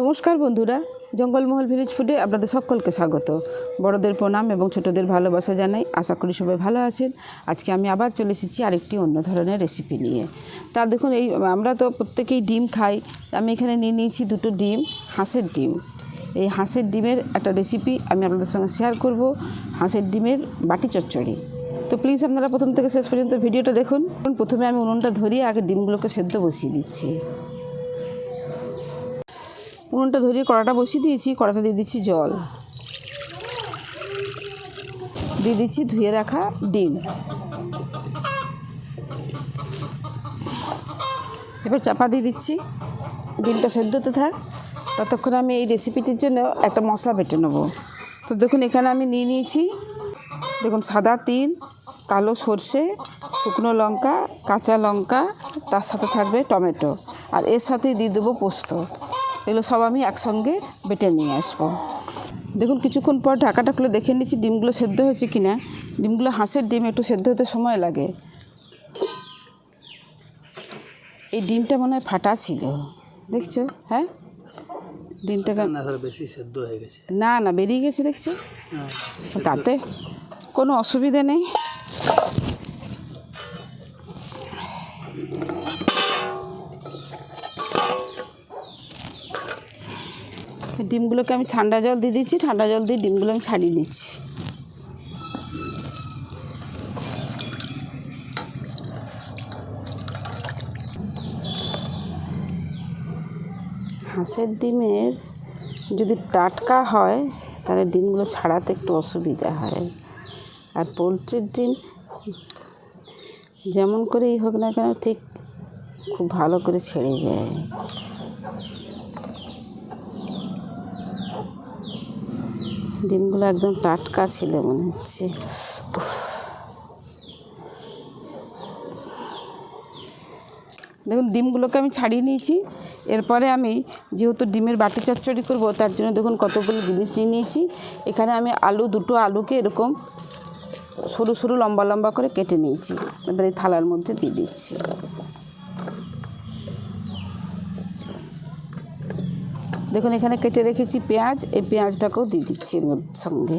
নমস্কার বন্ধুরা, জঙ্গলমহল ভিলেজ ফুডে আপনাদের সকলকে স্বাগত। বড়দের প্রণাম এবং ছোটদের ভালোবাসা জানাই। আশা করি সবাই ভালো আছেন। আজকে আমি আবার চলে এসেছি আরেকটি অন্য ধরনের রেসিপি নিয়ে। তা দেখুন, এই, আমরা তো প্রত্যেকেই ডিম খাই। আমি এখানে নিয়ে নিয়েছি দুটো ডিম, হাঁসের ডিম। এই হাঁসের ডিমের একটা রেসিপি আমি আপনাদের সঙ্গে শেয়ার করব। হাঁসের ডিমের বাটি চচ্চড়ি। তো প্লিজ আপনারা প্রথম থেকে শেষ পর্যন্ত ভিডিওটা দেখুন। প্রথমে আমি উনুনটা ধরিয়ে আগে ডিমগুলোকে সেদ্ধ বসিয়ে দিচ্ছি। উনুনটা ধরিয়ে কড়াটা বসিয়ে দিয়েছি, কড়াতে দিয়ে দিচ্ছি জল। দিয়ে দিচ্ছি ধুয়ে রাখা ডিম। এবার চাপা দিয়ে দিচ্ছি, ডিমটা সেদ্ধ হতে থাক। ততক্ষণ আমি এই রেসিপিটির জন্য একটা মশলা বেটে নেব। তো দেখুন, এখানে আমি নিয়ে নিয়েছি, দেখুন, সাদা তিল, কালো সর্ষে, শুকনো লঙ্কা, কাঁচা লঙ্কা, তার সাথে থাকবে টমেটো। আর এর সাথে দিয়ে দেবো পোস্ত। এগুলো সব আমি একসঙ্গে বেটে নিয়ে আসব। দেখুন কিছুক্ষণ পর ঢাকাটা খুলে দেখে নিচ্ছি ডিমগুলো সেদ্ধ হয়েছে কি না ডিমগুলো হাঁসের ডিম একটু সেদ্ধ হতে সময় লাগে। এই ডিমটা মনে হয় ফাটা ছিল। দেখছ? হ্যাঁ? ডিমটাকে না বেশি সেদ্ধ হয়ে গেছে। না না বেরিয়ে গেছে দেখছি? হ্যাঁ তাতে কোনো অসুবিধে নেই। ডিমগুলোকে আমি ঠান্ডা জল দিয়ে দিচ্ছি, ঠান্ডা জল দিয়ে ডিমগুলো আমি ছাড়িয়ে নিচ্ছি। হাঁসের ডিমের যদি টাটকা হয়, তাহলে ডিমগুলো ছাড়াতে একটু অসুবিধা হয়। আর পোলট্রির ডিম, যেমন করেই হোক না কেন, ঠিক খুব ভালো করে ছেড়ে যায়। ডিমগুলো একদম টাটকা ছিল মনে হচ্ছে। দেখুন, ডিমগুলোকে আমি ছাড়িয়ে নিয়েছি। এরপরে আমি যেহেতু ডিমের বাটি চচ্চড়ি করব, তার জন্য দেখুন কতগুলো জিনিস নিয়ে নিয়েছি। এখানে আমি আলু, দুটো আলুকে এরকম সরু সরু লম্বা লম্বা করে কেটে নিয়েছি। এবার থালার মধ্যে দিয়ে দিচ্ছি। দেখুন, এখানে কেটে রেখেছি পেঁয়াজ। এই পেঁয়াজটাকেও দিয়ে দিচ্ছি এর সঙ্গে।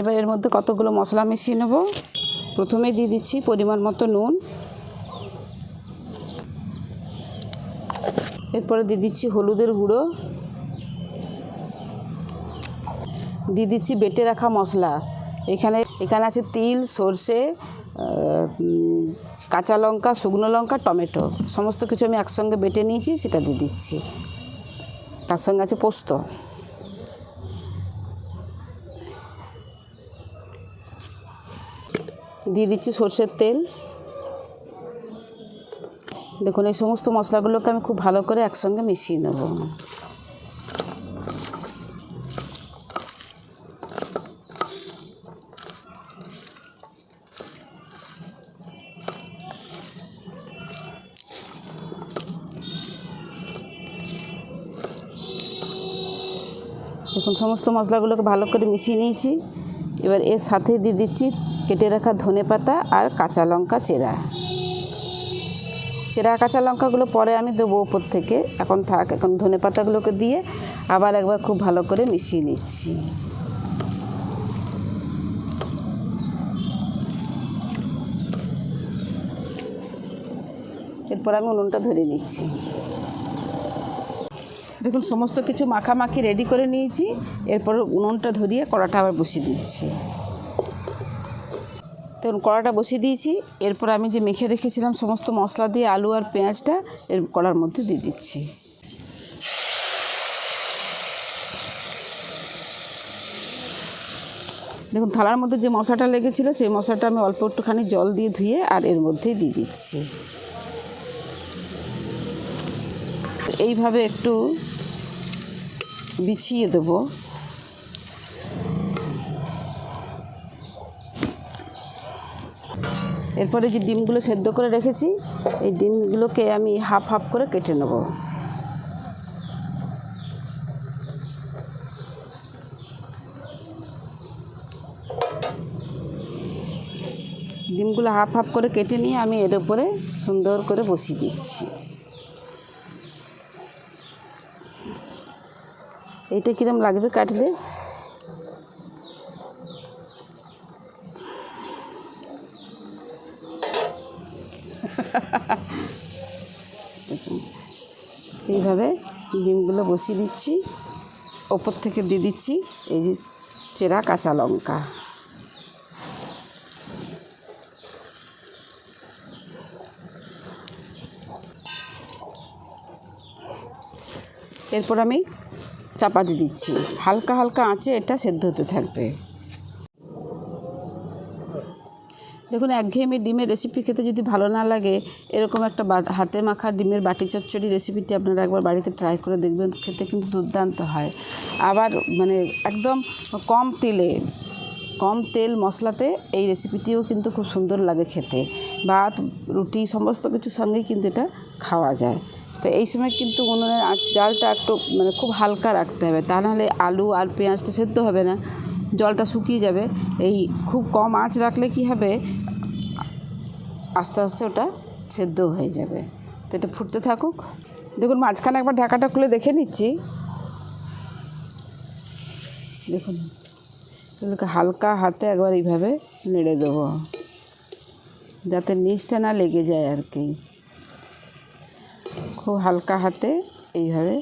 এবার এর মধ্যে কতগুলো মশলা মিশিয়ে নেব? প্রথমে দিয়ে দিচ্ছি পরিমাণ মতো নুন। এরপরে দিয়ে দিচ্ছি হলুদের গুঁড়ো। দিয়ে দিচ্ছি বেটে রাখা মশলা। এখানে এখানে আছে তিল, সর্ষে কাঁচা লঙ্কা, শুকনো লঙ্কা, টমেটো, সমস্ত কিছু আমি একসঙ্গে বেটে নিয়েছি, সেটা দিয়ে দিচ্ছি। তার সঙ্গে আছে পোস্ত। দিয়ে দিচ্ছি সর্ষের তেল। দেখুন, এই সমস্ত মশলাগুলোকে আমি খুব ভালো করে একসঙ্গে মিশিয়ে নেব। দেখুন সমস্ত মশলাগুলোকে ভালো করে মিশিয়ে নিয়েছি। এবার এর সাথে দিয়ে দিচ্ছি কেটে রাখা ধনে পাতা আর কাঁচা লঙ্কা চেরা। চেরা, কাঁচা লঙ্কাগুলো পরে আমি দেবো ওপর থেকে। এখন থাক, এখন ধনে পাতাগুলোকে দিয়ে আবার একবার খুব ভালো করে মিশিয়ে নিচ্ছি। এরপর আমি উনুনটা ধরে নিচ্ছি। দেখুন, সমস্ত কিছু মাখামাখি রেডি করে নিয়েছি। এরপর উনুনটা ধরিয়ে কড়াটা আবার বসিয়ে দিচ্ছি। দেখুন, কড়াটা বসিয়ে দিয়েছি। এরপর আমি যে মেখে রেখেছিলাম সমস্ত মশলা দিয়ে আলু আর পেঁয়াজটা, এর কড়ার মধ্যে দিয়ে দিচ্ছি। দেখুন, থালার মধ্যে যে মশলাটা লেগেছিলো, সেই মশলাটা আমি অল্প একটুখানি জল দিয়ে ধুয়ে আর এর মধ্যেই দিয়ে দিচ্ছি। এইভাবে একটু বিছিয়ে দেবো এরপরে যে ডিমগুলো সেদ্ধ করে রেখেছি, এই ডিমগুলোকে আমি হাফ হাফ করে কেটে নেব। ডিমগুলো হাফ হাফ করে কেটে নিয়ে আমি এর উপরে সুন্দর করে বসিয়ে দিচ্ছি। এইটা কিরম লাগবে কাটলে? এইভাবে ডিমগুলো বসিয়ে দিচ্ছি। ওপর থেকে দিয়ে দিচ্ছি এই যে চেরা কাঁচা লঙ্কা। এরপর আমি চাপা দিয়ে দিচ্ছি। হালকা হালকা আঁচে এটা সেদ্ধ হতে থাকবে। দেখুন, একঘেয়েমি ডিমের রেসিপি খেতে যদি ভালো না লাগে, এরকম একটা হাতে মাখা ডিমের বাটি চচ্চড়ি রেসিপিটি আপনারা একবার বাড়িতে ট্রাই করে দেখবেন, খেতে কিন্তু দুর্দান্ত হয়। আবার মানে একদম কম তেলে, কম তেল মশলাতে এই রেসিপিটিও কিন্তু খুব সুন্দর লাগে খেতে। ভাত, রুটি, সমস্ত কিছুর সঙ্গেই কিন্তু এটা খাওয়া যায়। তো এই সময় কিন্তু উনুনের জালটা একটু মানে খুব হালকা রাখতে হবে। তা নাহলে আলু আর পেঁয়াজটা সেদ্ধ হবে না, জলটা শুকিয়ে যাবে। এই খুব কম আঁচ রাখলে কি হবে? আস্তে আস্তে ওটা সেদ্ধ হয়ে যাবে। তো এটা ফুটতে থাকুক। দেখুন, মাঝখানে একবার ঢাকাটা খুলে দেখে নিচ্ছি। দেখুন, এগুলোকে হালকা হাতে একবার এইভাবে নেড়ে দেবো। যাতে নিচটা না লেগে যায় আর কি। খুব হালকা হাতে এইভাবে।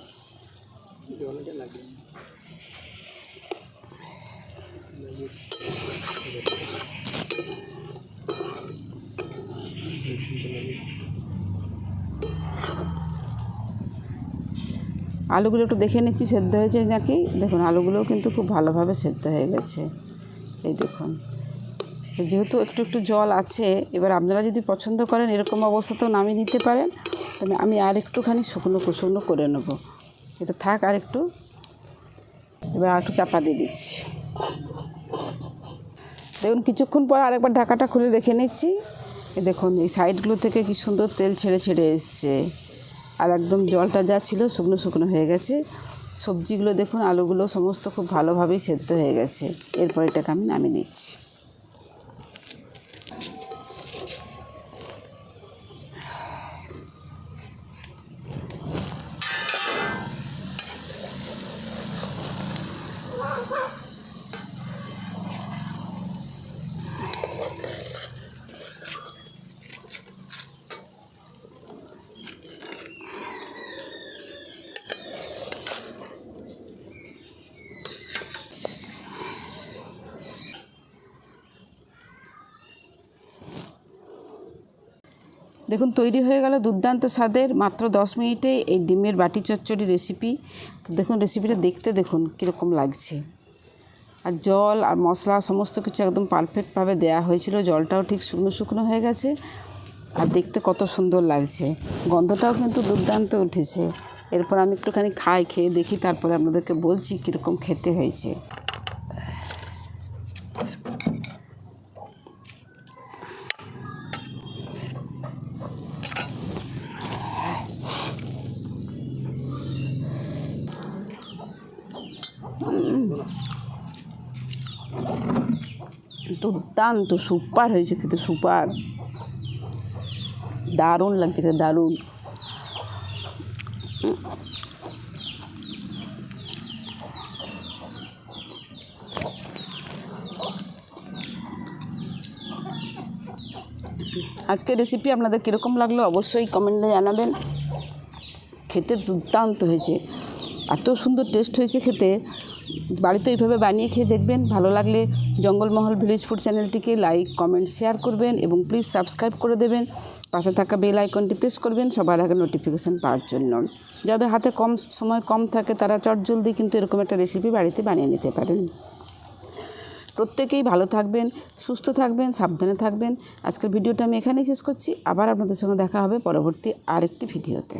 আলুগুলো একটু দেখে নিচ্ছি, সেদ্ধ হয়েছে নাকি? দেখুন, আলুগুলোও কিন্তু খুব ভালোভাবে সেদ্ধ হয়ে গেছে। এই দেখুন। যেহেতু একটু একটু জল আছে, এবার আপনারা যদি পছন্দ করেন এরকম অবস্থাতেও নামিয়ে নিতে পারেন, তবে আমি আর একটুখানি শুকনো কুশুকনো করে নেব। এটা থাক আর একটু। এবার আর একটু চাপা দিয়ে দিচ্ছি। দেখুন, কিছুক্ষণ পর আরেকবার ঢাকাটা খুলে দেখে নিচ্ছি। দেখুন, এই সাইডগুলো থেকে কি সুন্দর তেল ছেড়ে ছেড়ে এসছে। আর একদম জলটা যা ছিল শুকনো শুকনো হয়ে গেছে। সবজিগুলো দেখুন, আলুগুলো সমস্ত খুব ভালোভাবেই সেদ্ধ হয়ে গেছে। এরপর এটাকে আমি নামিয়ে নিচ্ছি। দেখুন, তৈরি হয়ে গেল দুর্দান্ত স্বাদের মাত্র দশ মিনিটে এই ডিমের বাটি চচ্চড়ি রেসিপি দেখুন রেসিপিটা দেখতে দেখুন কীরকম লাগছে। আর জল আর মশলা সমস্ত কিছু একদম পারফেক্টভাবে দেওয়া হয়েছিল। জলটাও ঠিক শুকনো শুকনো হয়ে গেছে। আর দেখতে কত সুন্দর লাগছে। গন্ধটাও কিন্তু দুর্দান্ত উঠেছে। এরপর আমি একটুখানি খাই, খেয়ে দেখি, তারপরে আপনাদেরকে বলছি কীরকম খেতে হয়েছে। দুর্দান্ত সুপার হয়েছে খেতে সুপার। দারুণ লাগছে খেতে, দারুণ। আজকের রেসিপি আপনাদের কীরকম লাগল অবশ্যই কমেন্টে জানাবেন। খেতে দুর্দান্ত হয়েছে। এত সুন্দর টেস্ট হয়েছে খেতে। বাড়িতে এইভাবে বানিয়ে খেয়ে দেখবেন। ভালো লাগলে জঙ্গলমহল ভিলেজ ফুড চ্যানেলটিকে লাইক কমেন্ট শেয়ার করবেন এবং প্লিজ সাবস্ক্রাইব করে দেবেন। পাশে থাকা বেল আইকনটি প্রেস করবেন, সবার আগে নোটিফিকেশান পাওয়ার জন্য। যাদের হাতে কম সময় কম থাকে, তারা চটজলদি কিন্তু এরকম একটা রেসিপি বাড়িতে বানিয়ে নিতে পারেন। প্রত্যেকেই ভালো থাকবেন, সুস্থ থাকবেন, সাবধানে থাকবেন। আজকের ভিডিওটা আমি এখানেই শেষ করছি। আবার আপনাদের সঙ্গে দেখা হবে পরবর্তী আরেকটি ভিডিওতে।